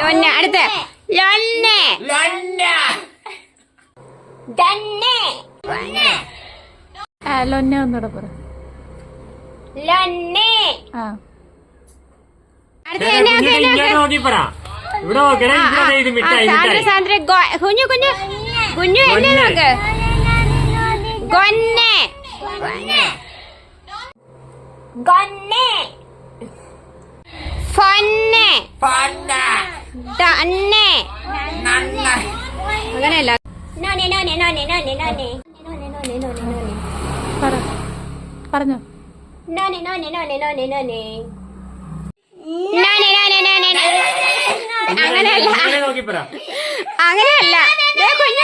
ലൊന്ന അടുത്ത. ലൊന്ന. ലൊന്ന. ഒന്നുകൂടെ പറ. കുഞ്ഞു കുഞ്ഞു. കുഞ്ഞു എന്നെ നോക്ക്? ഗൊന്നെ. ഗൊന്നെ. അങ്ങനെയല്ല പറഞ്ഞോ അങ്ങനെയല്ല അങ്ങനെയല്ല കുഞ്ഞ